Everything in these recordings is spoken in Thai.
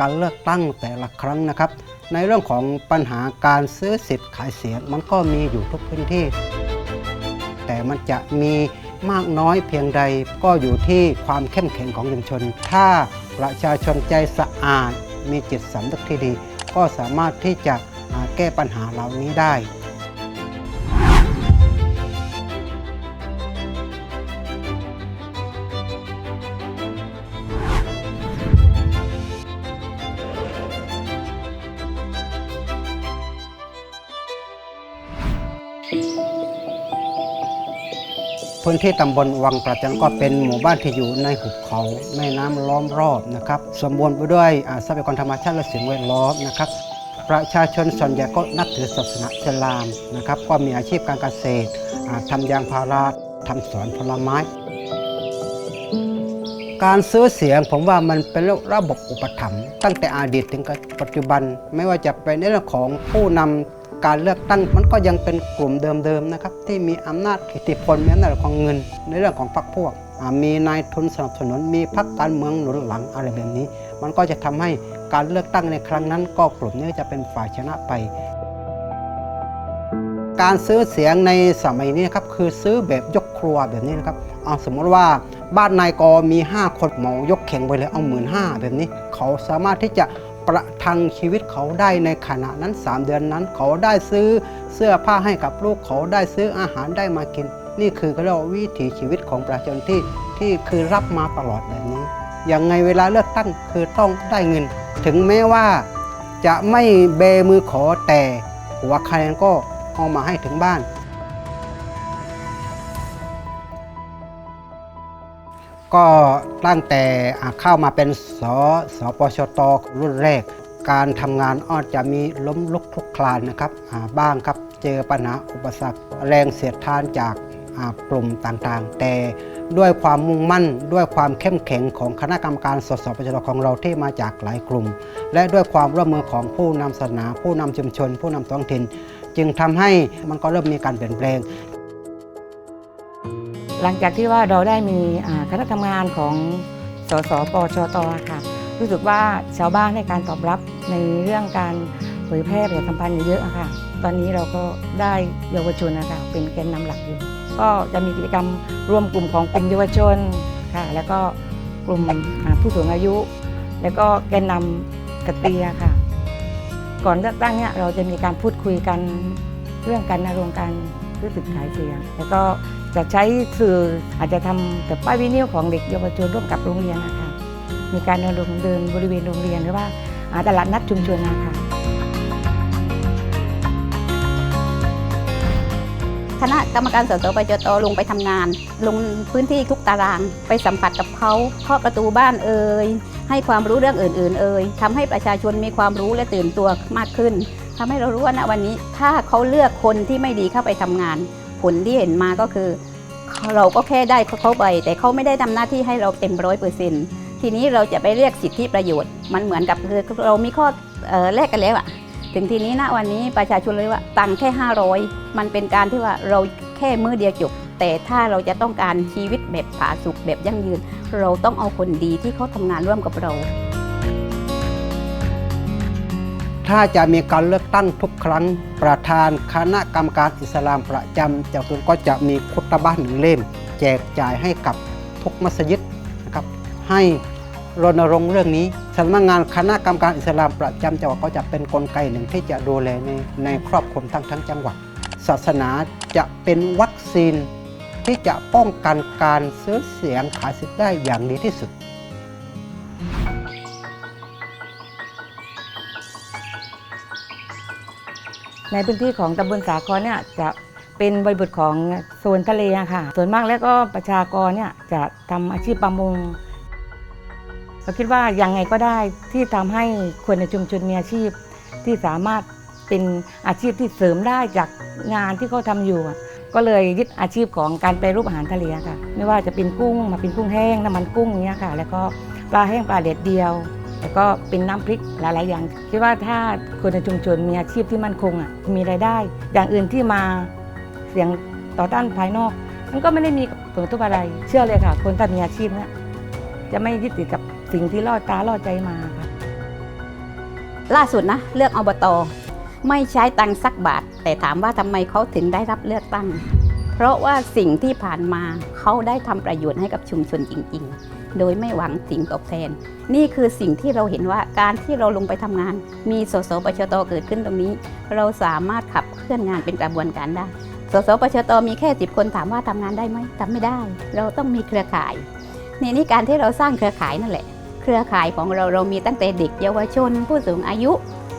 การเลือกตั้งแต่ละครั้งนะครับ ในเรื่องของปัญหาการซื้อสิทธิ์ขายเสียงมันก็มีอยู่ทุกพื้นที่ แต่มันจะมีมากน้อยเพียงใดก็อยู่ที่ความเข้มแข็งของชุมชน ถ้าประชาชนใจสะอาดมีจิตสำนึกที่ดี ก็สามารถที่จะแก้ปัญหาเหล่านี้ได้ พื้นที่ตำบลวังประจันก็เป็นหมู่บ้านที่อยู่ในหุบเขาแม่น้ำล้อมรอบนะครับสมบูรณ์ไปด้วยทรัพยากรธรรมชาติและสิ่งแวดล้อมนะครับประชาชนส่วนใหญ่ก็นับถือศาสนาอิสลามนะครับก็มีอาชีพการเกษตรอ่าทำยางพาราทำสวนผลไม้ การซื้อเสียงผมว่ามันเป็นระบบอุปถัมภ์ตั้งแต่อดีตถึงปัจจุบันไม่ว่าจะเป็นในเรื่องของผู้นำ การเลือกตั้งมันก็ยังเป็นกลุ่มเดิมๆนะครับที่มีอำนาจอิทธิพลมีอำนาจของเงิน ในเรื่องของพรรคพวก มีนายทุนสนับสนุนมีพรรคการเมืองหนุนหลังอะไรแบบนี้ มันก็จะทำให้การเลือกตั้งในครั้งนั้น ก็กลุ่มนี้จะเป็นฝ่ายชนะไป การซื้อเสียงในสมัยนี้ครับคือซื้อแบบยกครัวแบบนี้นะครับเอาสมมติว่าบ้านนายกมี 5 คนเหมายกแข่งไปเลยเอาหมื่นห้าแบบนี้ เขาสามารถที่จะ ประทังชีวิตเขาได้ในขณะนั้น 3 เดือนนั้น เขาได้ซื้อเสื้อผ้าให้กับลูกเขาได้ซื้ออาหารได้มากิน นี่คือเรียกว่าวิถีชีวิตของประชาชนที่ที่คือรับมาตลอดแบบนี้อย่างไงเวลาเลือกตั้งคือต้องได้เงิน ถึงแม้ว่าจะไม่เบมือขอแต่หัวคะแนนก็เอามาให้ถึงบ้าน ก็ตั้งแต่เข้ามาเป็นสสปชตรุ่นแรก การทำงานอาจจะมีล้มลุกคลุกคลานนะครับบ้างครับเจอปัญหาอุปสรรค แรงเสียดทานจากกลุ่มต่างๆ แต่ด้วยความมุ่งมั่น ด้วยความเข้มแข็งของคณะกรรมการสสปชตของเราที่มาจากหลายกลุ่ม และด้วยความร่วมมือของผู้นำศาสนา ผู้นำชุมชน ผู้นำท้องถิ่น จึงทำให้มันก็เริ่มมีการเปลี่ยนแปลง หลังจากที่ว่าเราได้มีคณะทำงานของสสปชตค่ะ รู้สึกว่าชาวบ้านให้การตอบรับในเรื่องการเผยแพร่ประชาสัมพันธ์เยอะๆค่ะ ตอนนี้เราก็ได้เยาวชนนะคะเป็นแกนนำหลักอยู่ ก็จะมีกิจกรรมร่วมกลุ่มของกลุ่มเยาวชนค่ะ แล้วก็กลุ่มผู้สูงอายุ แล้วก็แกนนำกระเตียค่ะ ก่อนเลือกตั้งเนี่ยเราจะมีการพูดคุยกันเรื่องการนรงค์การ ซื้อสิทธิ์ขายเสียง แล้วก็จะใช้สื่ออาจจะทำแต่ป้ายวินิวของเด็กเยาวชนร่วมกับโรงเรียนนะคะมีการเดินลงเดินบริเวณโรงเรียนหรือว่าตลาดนัดชุมชนนะคะคณะกรรมการสสปจตลงไปทำงาน ลงพื้นที่ทุกตารางไปสัมผัสกับเขาเคาะประตูบ้านเอ่ยให้ความรู้เรื่องอื่น ๆ เอ่ยทำให้ประชาชนมีความรู้และตื่นตัวมากขึ้น ทำให้เรารู้ว่าณวันนี้ถ้าเขาเลือกคนที่ไม่ดีเข้าไปทำงาน ผลที่เห็นมาก็คือ เราก็แค่ได้เขาไป แต่เขาไม่ได้ทำหน้าที่ให้เราเต็มร้อยเปอร์เซ็นต์ทีนี้เราจะไปเรียกสิทธิประโยชน์ มันเหมือนกับคือเรามีข้อเออแลกกันแล้วอะถึงทีนี้ณวันนี้ประชาชนเลยว่าตังค์แค่ 500 มันเป็นการที่ว่าเราแค่มือเดียวจบแต่ถ้าเราจะต้องการชีวิตแบบผาสุกแบบยั่งยืน เราต้องเอาคนดีที่เขาทำงานร่วมกับเรา ถ้าจะมีการเลือกตั้งทุกครั้ง ประธานคณะกรรมการอิสลามประจำเจ้าคุณก็จะมีคุตบะห์หนึ่งเล่ม แจกจ่ายให้กับทุกมัสยิดนะครับให้รณรงค์เรื่องนี้สำนักงานคณะกรรมการอิสลามประจำจังหวัดก็จะเป็นนกลไกหนึ่งที่จะดูแลในในครอบคลุมทั้งทั้งจังหวัด ศาสนาจะเป็นวัคซีนที่จะป้องกันการซื้อเสียงขายสิทธิ์ได้อย่างดีที่สุด ในพื้นที่ของตำบลสาครเนี่ยจะเป็นบริบทของโซนทะเลค่ะ ส่วนมากแล้วก็ประชากรเนี่ยจะทำอาชีพประมงเราคิดว่ายังไงก็ได้ที่ทำให้คนในชุมชนมีอาชีพที่สามารถเป็นอาชีพที่เสริมได้จากงานที่เขาทำอยู่ ก็เลยยึดอาชีพของการแปรูปอาหารทะเลค่ะ ไม่ว่าจะเป็นกุ้งมาเป็นกุ้งแห้งน้ำมันกุ้งอย่างเงี้ยค่ะ แล้วก็ปลาแห้งปลาเด็ดเดียว แล้วก็เป็นน้ำพริกหลาย ๆ อย่าง คิดว่าถ้าคนในชุมชนมีอาชีพที่มั่นคงอะมีรายได้ อย่างอื่นที่มาเสียงต่อต้านภายนอก มันก็ไม่ได้มีผลกระทบอะไร เชื่อเลยค่ะ คนถ้ามีอาชีพเนี่ยจะไม่ยึดติดกับสิ่งที่ล่อตาล่อใจมาค่ะล่าสุดนะเลือกอบตไม่ใช้ตังสักบาท แต่ถามว่าทำไมเขาถึงได้รับเลือกตั้ง เพราะว่าสิ่งที่ผ่านมาเขาได้ทำประโยชน์ให้กับชุมชนจริง ๆ โดยไม่หวังสิ่งตอบแทน นี่คือสิ่งที่เราเห็นว่าการที่เราลงไปทำงาน มีสสปชตเกิดขึ้นตรงนี้ เราสามารถขับเคลื่อนงานเป็นกระบวนการได้ สสปชตมีแค่สิบคนถามว่าทำงานได้ไหมทำไม่ได้ เราต้องมีเครือข่ายนี่นี่การที่เราสร้างเครือข่ายนั่นแหละ เครือข่ายของเราเรามีตั้งแต่เด็กเยาวชน ผู้สูงอายุ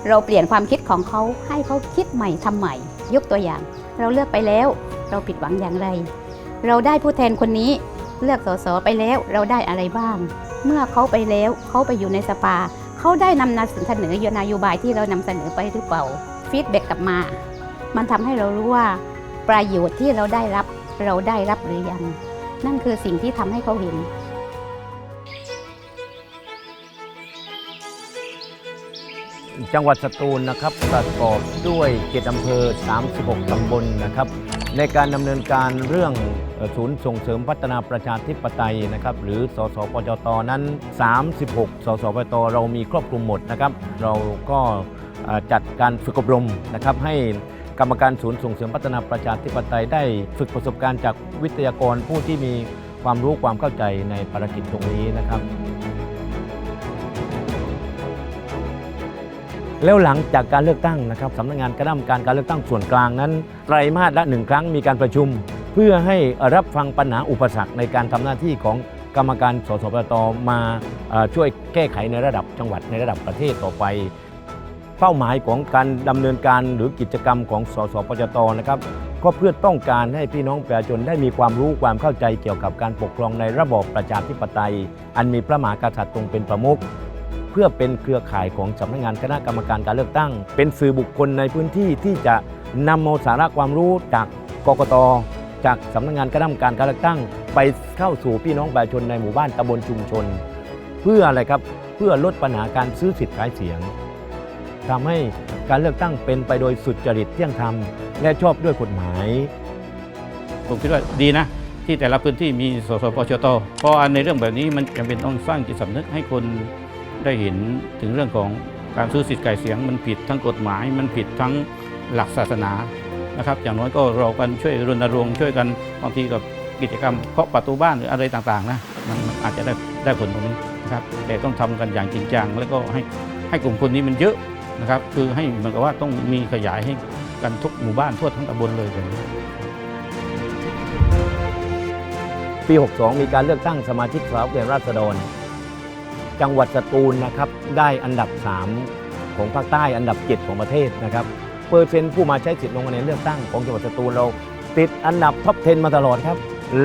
เราเปลี่ยนความคิดของเขาให้เขาคิดใหม่ทำใหม่ ยกตัวอย่าง เราเลือกไปแล้ว เราผิดหวังอย่างไร เราได้ผู้แทนคนนี้ เลือกสสไปแล้วเราได้อะไรบ้าง เมื่อเขาไปแล้วเขาไปอยู่ในสภาเขาได้นำนำเสนอนโยบายที่เรานำเสนอไปหรือเปล่าฟีดแบ็กกลับมา มันทำให้เรารู้ว่า ประโยชน์ที่เราได้รับเราได้รับหรือยัง นั่นคือสิ่งที่ทำให้เขาเห็นจังหวัดสตูลนะครับประกอบด้วยเจ็ดอำเภอ 36 ตำบลนะครับ ในการดำเนินการเรื่อง ศูนย์ส่งเสริมพัฒนาประชาธิปไตยนะครับหรือสสปจตนั้น 36 สสปจตเรามีครอบคลุมหมดนะครับ เราก็จัดการฝึกอบรมนะครับให้กรรมการศูนย์ส่งเสริมพัฒนาประชาธิปไตยได้ฝึกประสบการณ์จากวิทยากรผู้ที่มีความรู้ความเข้าใจในภารกิจตรงนี้นะครับ แล้วหลังจากการเลือกตั้งนะครับสำนักงานคณะกรรมการการเลือกตั้งส่วนกลางนั้น ไตรมาสละหนึ่งครั้งมีการประชุม เพื่อให้รับฟังปัญหาอุปสรรคในการทำหน้าที่ของกรรมการสสปตมาช่วยแก้ไขในระดับจังหวัดในระดับประเทศต่อไป เป้าหมายของการดำเนินการหรือกิจกรรมของสสปจตนะครับก็เพื่อต้องการให้พี่น้องประชาชนได้มีความรู้ความเข้าใจเกี่ยวกับการปกครองในระบอบประชาธิปไตย อันมีพระมหากษัตริย์ทรงเป็นประมุขเพื่อเป็นเครือข่ายของสำนักงานคณะกรรมการการเลือกตั้ง เป็นสื่อบุคคลในพื้นที่ที่จะนำเอาสาระความรู้จากกกต จากสำนักงานคณะกรรมการการเลือกตั้ง ไปเข้าสู่พี่น้องประชาชนในหมู่บ้านตำบลชุมชน เพื่ออะไรครับเพื่อลดปัญหาการซื้อสิทธิ์ขายเสียงทำให้การเลือกตั้งเป็นไปโดยสุจริตเที่ยงธรรม และชอบด้วยกฎหมาย ผมคิดว่าดีนะ ที่แต่ละพื้นที่มีสสปชตเพราะอันในเรื่องแบบนี้มันจำเป็นต้องสร้างจิตสำนึกให้คนได้เห็นถึงเรื่องของการซื้อสิทธิ์ไก่เสียง มันผิดทั้งกฎหมาย มันผิดทั้งหลักศาสนา นะครับอย่างน้อยก็เรากันช่วยรณรงค์ช่วยกันบางทีกับกิจกรรมเคาะประตูบ้านหรืออะไรต่างๆนะมันอาจจะได้ได้ผลตรงนี้นะครับแต่ต้องทำกันอย่างจริงจังแล้วก็ให้ให้กลุ่มคนนี้มันเยอะนะครับคือให้เหมือนกับว่าต้องมีขยายให้กันทุกหมู่บ้านทั่วทั้งตำบลเลยแบบนี้ปี 62 มีการเลือกตั้งสมาชิกสภาผู้แทนราษฎร จังหวัดสตูลนะครับได้อันดับ 3 ของภาคใต้อันดับ 7 ของประเทศนะครับ ปอร์เซ็นต์ผู้มาใช้สิทธิ์ลงคะแนนเลือกตั้งของจังหวัดสตูลเราติดอันดับท็อป 10 มาตลอดครับ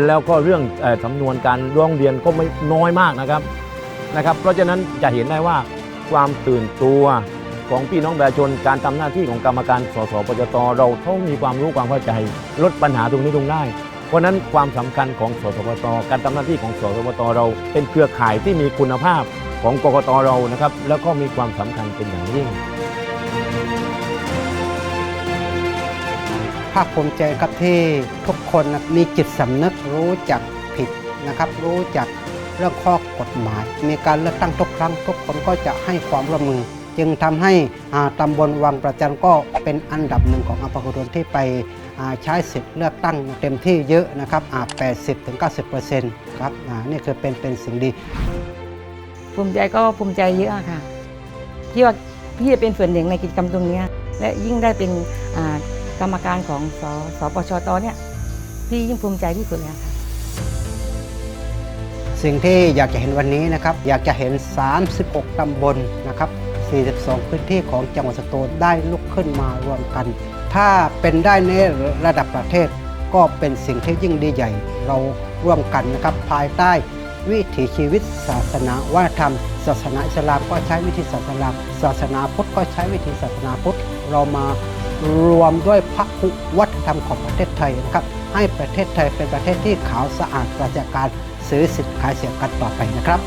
แล้วก็เรื่องเออสำนวนการร้องเรียนก็ไม่น้อยมากนะครับนะครับ เพราะฉะนั้นจะเห็นได้ว่าความตื่นตัวของพี่น้องประชาชนการทำหน้าที่ของกรรมการสสปจตเราต้องมีความรู้ความเข้าใจ ลดปัญหาตรงนี้ลงได้ เพราะนั้นความสำคัญของสสปตการทำหน้าที่ของสสปตเรา เป็นเครือข่ายที่มีคุณภาพของกกตเรานะครับแล้วก็มีความสำคัญเป็นอย่างยิ่งาคภูมิใจครับที่ทุกคนมีจิตสำนึกรู้จักผิดนะครับ รู้จักเรื่องข้อกฎหมาย มีการเลือกตั้งทุกครั้ง ทุกคนก็จะให้ความร่วมมือ จึงทำให้อ่าตำบลวังประจันก็เป็นอันดับหนึ่งของอำเภอกุดนที่ไปใช้สิทธิ์เลือกตั้งเต็มที่เยอะนะครับ80-90%ครับนี่คือเป็นเป็นสิ่งดี ภูมิใจก็ภูมิใจเยอะค่ะที่ว่าพี่จะเป็นส่วนหนึ่งในกิจกรรมตรงนี้และยิ่งได้เป็น กรรมการของสสปชตเนี่ยพี่ยิ่งภูมิใจที่สุดเลยค่ะสิ่งที่อยากจะเห็นวันนี้นะครับ อยากจะเห็น 36 ตำบลนะครับ 42 พื้นที่ของจังหวัดสตูลได้ลุกขึ้นมารวมกัน ถ้าเป็นได้ในระดับประเทศ ก็เป็นสิ่งที่ยิ่งดีใหญ่ เราร่วมกันนะครับ ภายใต้วิถีชีวิต ศาสนาวัฒนธรรม ศาสนาอิสลามก็ใช้วิธีศาสนาศาสนาพุทธก็ใช้วิธีศาสนาพุทธเรามา รวมด้วยพระคุวัฒนธรรมของประเทศไทยนะครับ ให้ประเทศไทยเป็นประเทศที่ขาวสะอาดปราศจากการซื้อสิทธิ์ขายเสียงกันต่อไปนะครับ